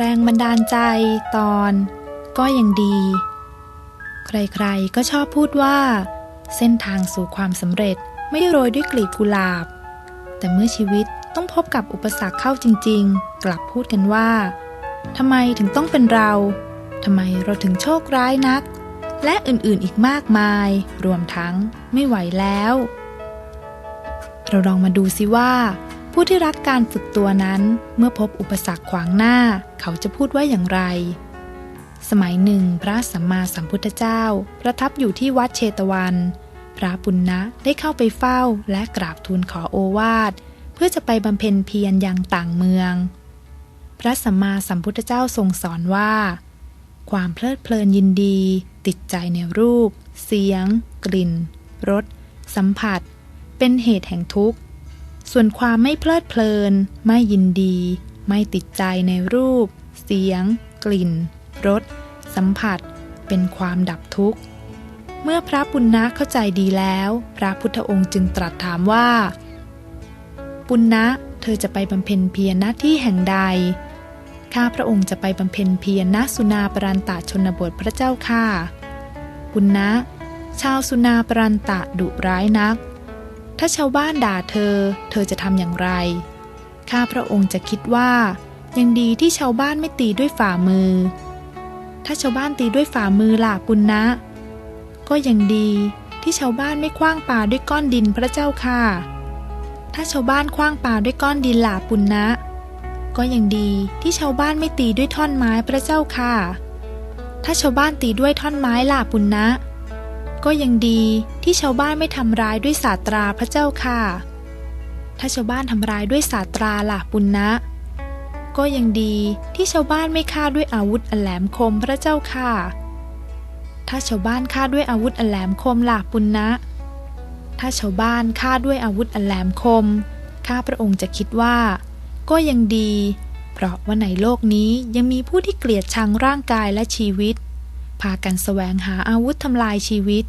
แรงบันดาลใจตอน ก็ยังดี ใครๆก็ชอบพูดว่า เส้นทางสู่ความสำเร็จไม่ได้โรยด้วยกลีบกุหลาบ แต่เมื่อชีวิตต้องพบกับอุปสรรคเข้าจริง ๆ กลับพูดกันว่าทำไมถึงต้องเป็นเราทำไมเราถึงโชคร้ายนัก และอื่นๆอีกมากมาย รวมทั้งไม่ไหวแล้ว เราลองมาดูสิว่า ผู้ที่รักการฝึกตัวนั้นเมื่อพบอุปสรรคขวางหน้า เขาจะพูดว่าอย่างไร สมัยหนึ่งพระสัมมาสัมพุทธเจ้า ประทับอยู่ที่วัดเชตวัน พระปุณณะได้เข้าไปเฝ้าและกราบทูลขอโอวาท เพื่อจะไปบำเพ็ญเพียรยังต่างเมือง พระสัมมาสัมพุทธเจ้าทรงสอนว่า ความเพลิดเพลินยินดี ติดใจในรูป เสียง กลิ่นรสสัมผัส เป็นเหตุแห่งทุกข์ ส่วนความไม่เพลิดเพลิน ไม่ยินดี ไม่ติดใจในรูป เสียง กลิ่น รส สัมผัส เป็นความดับทุกข์ เมื่อพระปุณณะเข้าใจดีแล้ว พระพุทธองค์จึงตรัสถามว่า ปุณณะเธอจะไปบำเพ็ญเพียรหน้าที่แห่งใด ข้าพระองค์จะไปบำเพ็ญเพียรณสุนาปรันตะชนบทพระเจ้าค่ะปุณณะชาวสุนาปรันตะดุร้ายนัก ถ้าชาวบ้านด่าเธอ เธอจะทำอย่างไร ข้าพระองค์จะคิดว่า ยังดีที่ชาวบ้านไม่ตีด้วยฝ่ามือ ถ้าชาวบ้านตีด้วยฝ่ามือล่ะปุณณะก็ยังดีที่ชาวบ้านไม่คว้างปาด้วยก้อนดินพระเจ้าค่ะ ถ้าชาวบ้านคว้างปาด้วยก้อนดินล่ะปุณณะก็ยังดีที่ชาวบ้านไม่ตีด้วยท่อนไม้พระเจ้าค่ะ ถ้าชาวบ้านตีด้วยท่อนไม้ล่ะปุณณะ ก็ยังดีที่ชาวบ้านไม่ทำร้ายด้วยศาสตราพระเจ้าค่ะ ถ้าชาวบ้านทำร้ายด้วยศาสตราล่ะปุณณะก็ยังดีที่ชาวบ้านไม่ฆ่าด้วยอาวุธอันแหลมคมพระเจ้าค่ะ ถ้าชาวบ้านฆ่าด้วยอาวุธอันแหลมคมล่ะปุณณะถ้าชาวบ้านฆ่าด้วยอาวุธอันแหลมคม ข้าพระองค์จะคิดว่า ก็ยังดี เพราะว่าในโลกนี้ยังมีผู้ที่เกลียดชังร่างกายและชีวิต พากันแสวงหาอาวุธทำลายชีวิต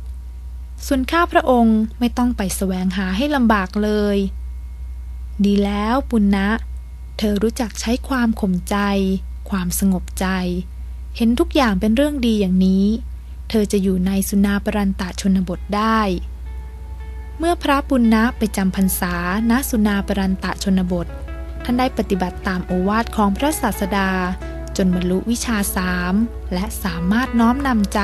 ส่วนข้าพระองค์ไม่ต้องไปแสวงหาให้ลำบากเลย ดีแล้วปุณณะเธอรู้จักใช้ความข่มใจ ความสงบใจ เห็นทุกอย่างเป็นเรื่องดีอย่างนี้ เธอจะอยู่ในสุนาปรันตะชนบทได้ เมื่อพระปุณณะไปจำพรรษาณสุนาปรันตะชนบท ท่านได้ปฏิบัติตามโอวาทของพระศาสดา จนบรรลุวิชาสามและสามารถน้อมนำใจ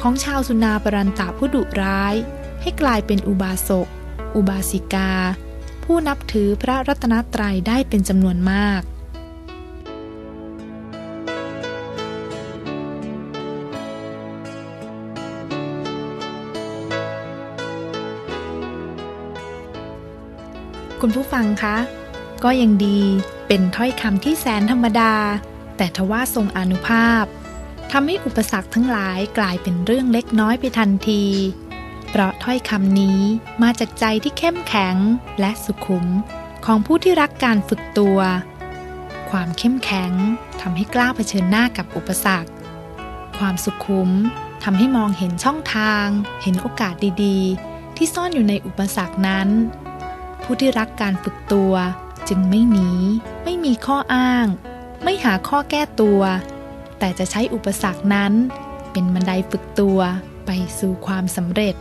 ของชาวสุนาปรันตะผู้ดุร้าย ให้กลายเป็นอุบาสก อุบาสิกา ผู้นับถือพระรัตนตรัยได้เป็นจำนวนมากคุณผู้ฟังคะ ก็ยังดีเป็นถ้อยคำที่แสนธรรมดา แต่ทว่าทรงอนุภาพทำให้อุปสรรคทั้งหลายกลายเป็นเรื่องเล็กน้อยไปทันที เพราะถ้อยคำนี้มาจากใจที่เข้มแข็งและสุขุมของผู้ที่รักการฝึกตัว ความเข้มแข็งทำให้กล้าเผชิญหน้ากับอุปสรรค ความสุขุมทำให้มองเห็นช่องทาง เห็นโอกาสดีๆ ที่ซ่อนอยู่ในอุปสรรคนั้น ผู้ที่รักการฝึกตัวจึงไม่หนี ไม่มีข้ออ้าง ไม่หาข้อแก้ตัว แต่จะใช้อุปสรรคนั้น เป็นบันไดฝึกตัวไปสู่ความสำเร็จ